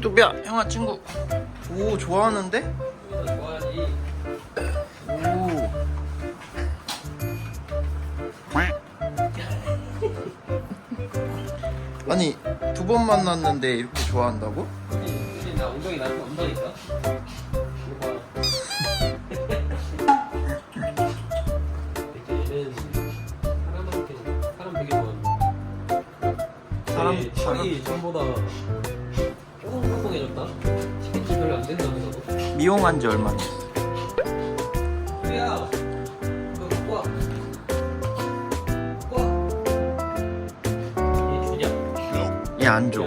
뚜비야 형아 친구 오 좋아하는데? 좋아하지. 오 아니 두 번 만났는데 이렇게 좋아한다고? 혹시 나 엉덩이 나한테 엉덩이니까? 사람 되게 좋아하는. 사람- 전보다. 미용한 지 얼마 됐어? 그래야 너 갖고 와. 갖고 와. 얘 주냐? 얘 안 줘.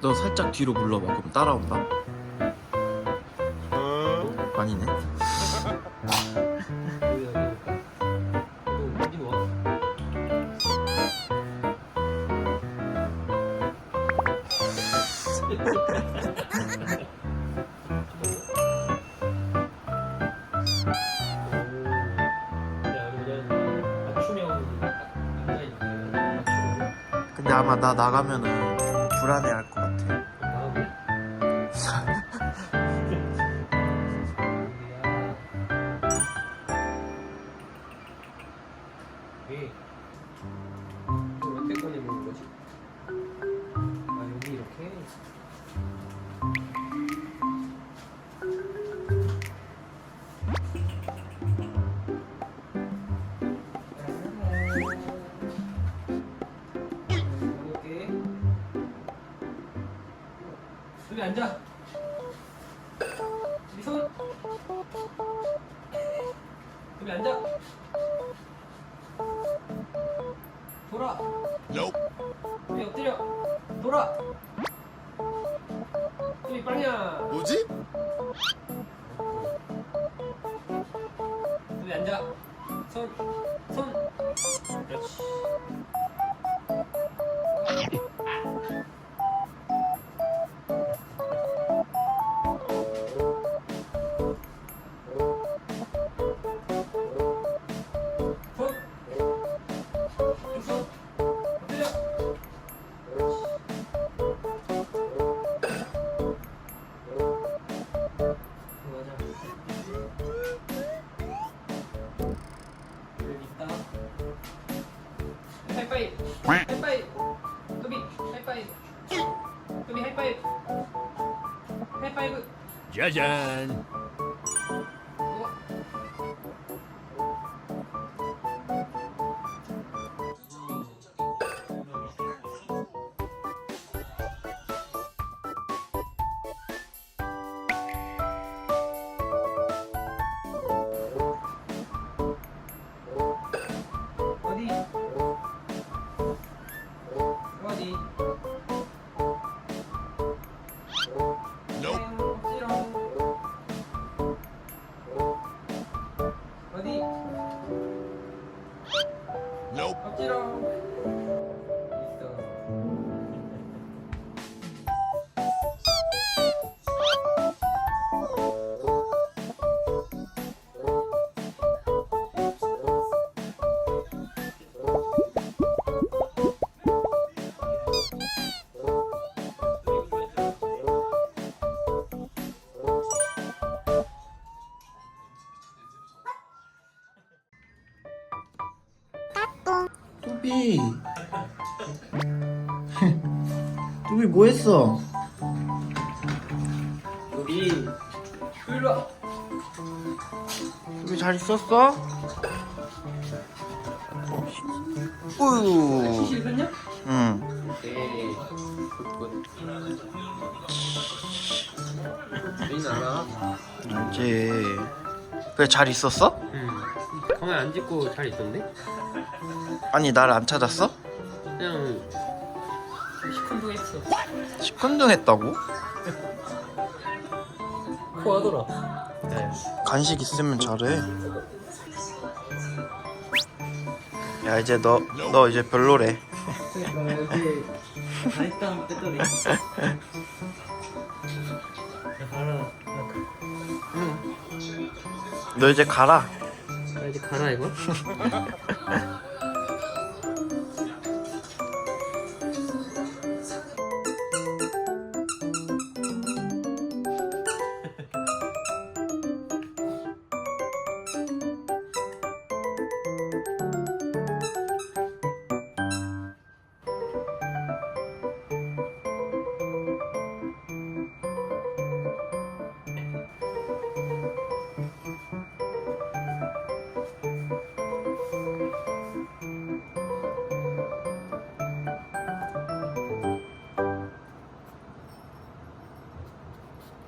너 살짝 뒤로 불러봐. 그럼 따라온다. 아니네. 근데 아마 나 나가면은 불안해할 것 같아. 여기 앉아. 우리 손 여기 앉아. 돌아. 여기 엎드려. 돌아. 여기 빵이야. 뭐지? 여기 앉아. 손 손. 그렇지 하이파이. 하이파이. 뚜비. 하이 뚜비. 뚜비 뭐 했어? 우리 일로 와. 여기 잘 있었어? 실패냐? 응. 네. 굿굿. 여긴 알아? 알지. 그래 잘 있었어? 응. 가만히 안 짚고 잘 있던데? 아니 날 안 찾았어? 그냥 시큰둥했어. 시큰둥했다고? 코하더라. 네. 간식 있으면 잘해. 야 이제 너 너 이제 별로래. 가라. 너 이제 가라. 나 이제 가라 이거.